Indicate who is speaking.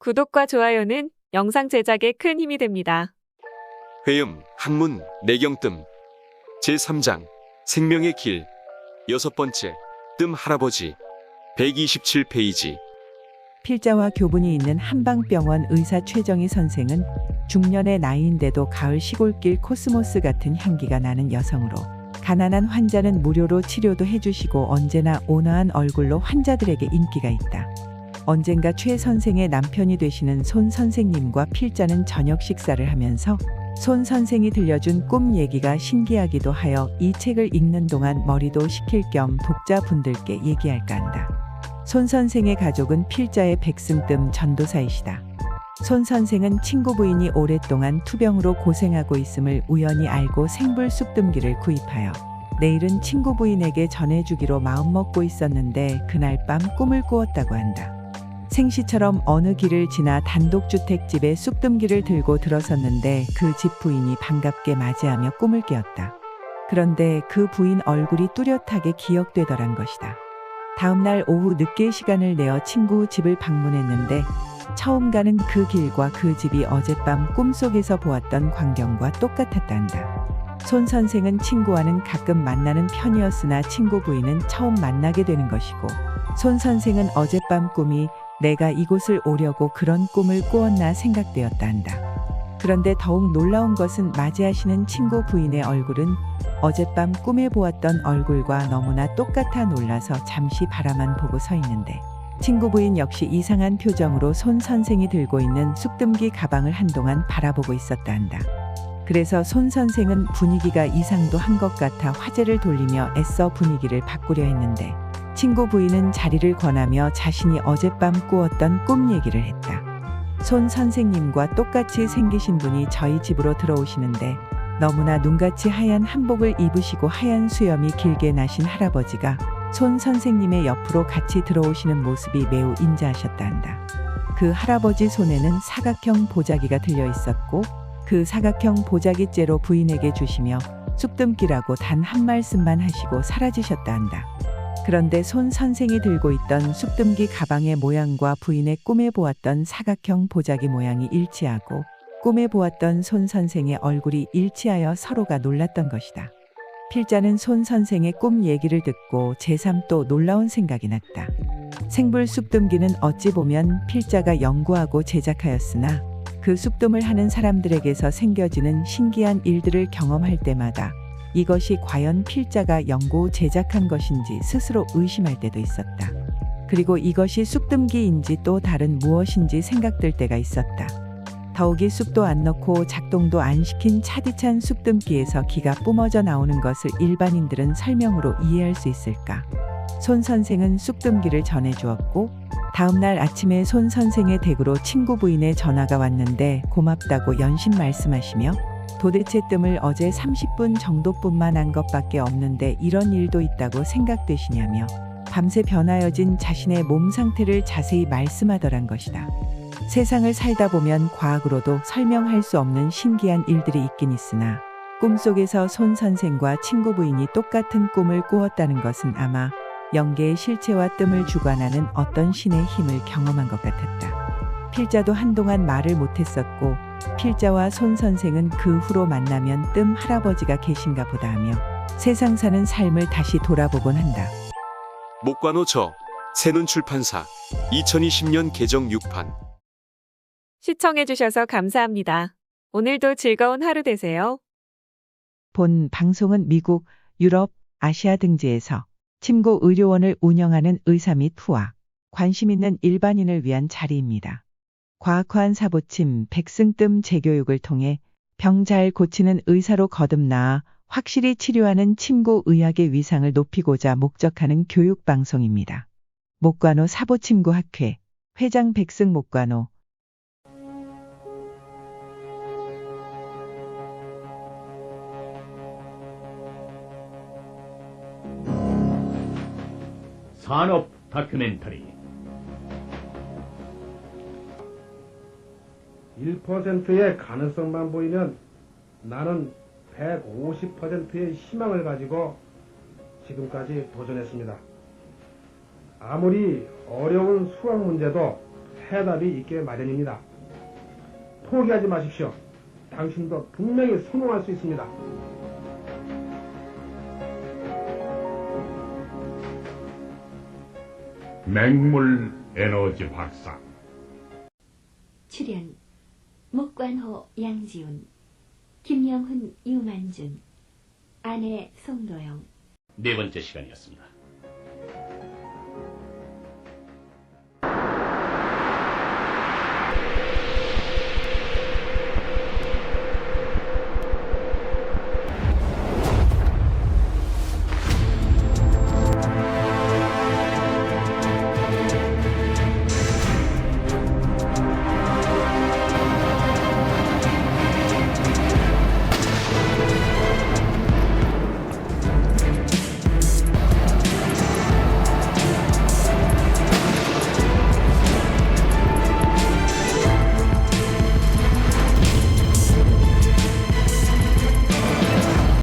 Speaker 1: 구독과 좋아요는 영상 제작에 큰 힘이 됩니다.
Speaker 2: 회음, 한문, 내경뜸. 제3장, 생명의 길. 여섯 번째, 뜸 할아버지. 127페이지.
Speaker 3: 필자와 교분이 있는 한방병원 의사 최정희 선생은 중년의 나이인데도 가을 시골길 코스모스 같은 향기가 나는 여성으로 가난한 환자는 무료로 치료도 해주시고 언제나 온화한 얼굴로 환자들에게 인기가 있다. 언젠가 최 선생의 남편이 되시는 손 선생님과 필자는 저녁 식사를 하면서 손 선생이 들려준 꿈 얘기가 신기하기도 하여 이 책을 읽는 동안 머리도 식힐 겸 독자분들께 얘기할까 한다. 손 선생의 가족은 필자의 백승뜸 전도사이시다. 손 선생은 친구 부인이 오랫동안 투병으로 고생하고 있음을 우연히 알고 생불 쑥뜸기를 구입하여 내일은 친구 부인에게 전해주기로 마음먹고 있었는데 그날 밤 꿈을 꾸었다고 한다. 생시처럼 어느 길을 지나 단독주택집에 쑥뜸기를 들고 들어섰는데 그 집 부인이 반갑게 맞이하며 꿈을 깨었다. 그런데 그 부인 얼굴이 뚜렷하게 기억되더란 것이다. 다음날 오후 늦게 시간을 내어 친구 집을 방문했는데 처음 가는 그 길과 그 집이 어젯밤 꿈속에서 보았던 광경과 똑같았단다. 손 선생은 친구와는 가끔 만나는 편이었으나 친구 부인은 처음 만나게 되는 것이고 손 선생은 어젯밤 꿈이 내가 이곳을 오려고 그런 꿈을 꾸었나 생각되었다 한다. 그런데 더욱 놀라운 것은 맞이하시는 친구 부인의 얼굴은 어젯밤 꿈에 보았던 얼굴과 너무나 똑같아 놀라서 잠시 바라만 보고 서 있는데 친구 부인 역시 이상한 표정으로 손 선생이 들고 있는 쑥뜸기 가방을 한동안 바라보고 있었다 한다. 그래서 손 선생은 분위기가 이상도 한 것 같아 화제를 돌리며 애써 분위기를 바꾸려 했는데 친구 부인은 자리를 권하며 자신이 어젯밤 꾸었던 꿈 얘기를 했다. 손 선생님과 똑같이 생기신 분이 저희 집으로 들어오시는데 너무나 눈같이 하얀 한복을 입으시고 하얀 수염이 길게 나신 할아버지가 손 선생님의 옆으로 같이 들어오시는 모습이 매우 인자하셨다 한다. 그 할아버지 손에는 사각형 보자기가 들려 있었고 그 사각형 보자기째로 부인에게 주시며 쑥뜸기라고 단 한 말씀만 하시고 사라지셨다 한다. 그런데 손 선생이 들고 있던 쑥뜸기 가방의 모양과 부인의 꿈에 보았던 사각형 보자기 모양이 일치하고 꿈에 보았던 손 선생의 얼굴이 일치하여 서로가 놀랐던 것이다. 필자는 손 선생의 꿈 얘기를 듣고 제3 또 놀라운 생각이 났다. 생불 쑥뜸기는 어찌 보면 필자가 연구하고 제작하였으나 그 쑥뜸을 하는 사람들에게서 생겨지는 신기한 일들을 경험할 때마다 이것이 과연 필자가 연구 제작한 것인지 스스로 의심할 때도 있었다. 그리고 이것이 쑥뜸기인지 또 다른 무엇인지 생각될 때가 있었다. 더욱이 쑥도 안 넣고 작동도 안 시킨 차디찬 쑥뜸기에서 기가 뿜어져 나오는 것을 일반인들은 설명으로 이해할 수 있을까? 손 선생은 쑥뜸기를 전해주었고 다음날 아침에 손 선생의 댁으로 친구 부인의 전화가 왔는데 고맙다고 연신 말씀하시며 도대체 뜸을 어제 30분 정도뿐만 한 것밖에 없는데 이런 일도 있다고 생각되시냐며 밤새 변하여진 자신의 몸 상태를 자세히 말씀하더란 것이다. 세상을 살다 보면 과학으로도 설명할 수 없는 신기한 일들이 있긴 있으나 꿈속에서 손 선생과 친구 부인이 똑같은 꿈을 꾸었다는 것은 아마 영계의 실체와 뜸을 주관하는 어떤 신의 힘을 경험한 것 같았다. 필자도 한동안 말을 못했었고 필자와 손 선생은 그 후로 만나면 뜸 할아버지가 계신가 보다 하며 세상 사는 삶을 다시 돌아보곤 한다.
Speaker 2: 목관호 저. 새눈 출판사. 2020년 개정 6판.
Speaker 1: 시청해주셔서 감사합니다. 오늘도 즐거운 하루 되세요.
Speaker 3: 본 방송은 미국, 유럽, 아시아 등지에서 침구 의료원을 운영하는 의사 및 후와 관심 있는 일반인을 위한 자리입니다. 과학화한 사보침, 백승뜸 재교육을 통해 병 잘 고치는 의사로 거듭나아 확실히 치료하는 침구 의학의 위상을 높이고자 목적하는 교육 방송입니다. 목관호 사보침구 학회 회장 백승 목관호
Speaker 4: 산업 다큐멘터리
Speaker 5: 1%의 가능성만 보이면 나는 150%의 희망을 가지고 지금까지 도전했습니다. 아무리 어려운 수학 문제도 해답이 있게 마련입니다. 포기하지 마십시오. 당신도 분명히 성공할 수 있습니다.
Speaker 4: 맹물 에너지 박사.
Speaker 6: 출연 목관호 양지훈 김영훈 유만준 아내 송도영
Speaker 4: 네 번째 시간이었습니다.